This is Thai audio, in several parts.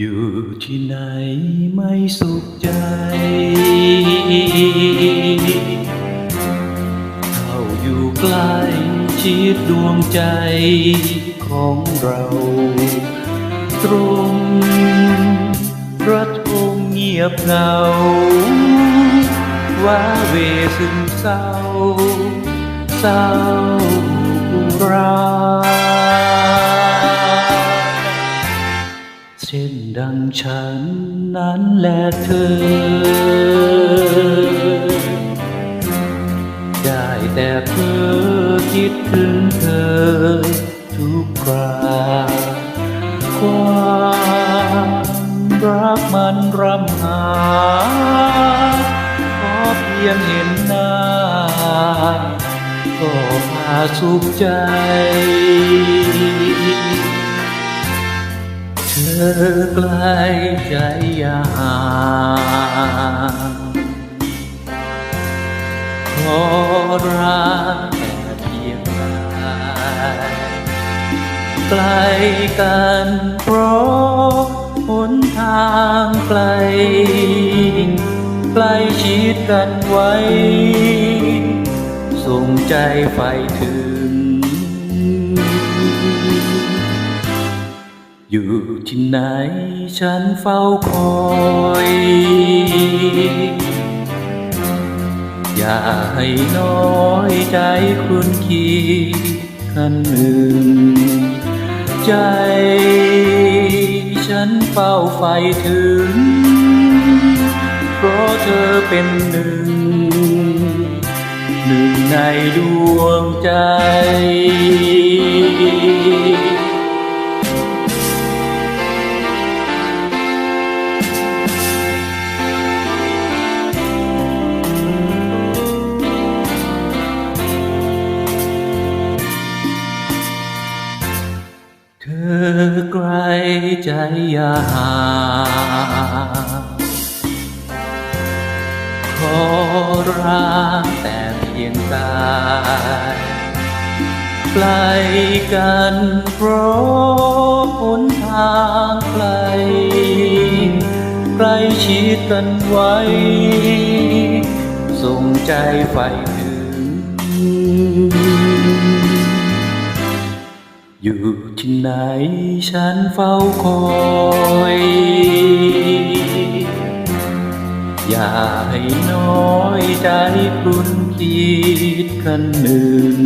อยู่ที่ไหนไม่สุขใจ เข้าอยู่ใกล้ชิดดวงใจของเรา ตรงระทมเงียบเหงาว่าเวซึมเศร้า เศร้ารา ฉันนั้นและเธอ ได้แต่เพ้อคิดถึงเธอ ทุกคราความรักมันรำหาขอเพียงเห็นหน้า ก็พาสุขใจ ธอไกลใจยาขอรักแต่เพียงกายไกลกันเพราะหนทางไกล ใกล้ชิดกันไว้ ส่งใจไฟถึง อยู่ที่ไหนฉันเฝ้าคอย อย่าให้น้อยใจคุณคิดคันหนึ่ง ใจฉันเฝ้าไฟถึง เพราะเธอเป็นหนึ่ง หนึ่งในดวงใจ อไกลใจอยาห่างขอรักแต่เพียงกายไกลกันเพราะหนทางไกลใกล้ชิดกันไว้ส่งใจไฟ อยู่ที่ไหนฉันเฝ้าคอย อย่าให้น้อยใจคุณคิดคันหนึ่ง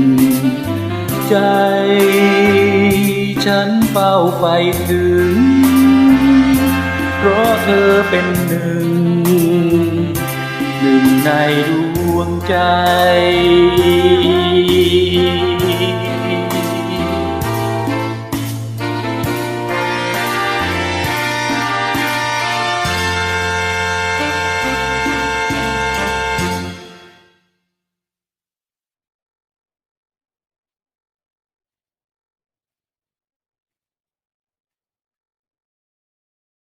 ใจฉันเฝ้าไฟถึง เพราะเธอเป็นหนึ่ง หนึ่งในดวงใจ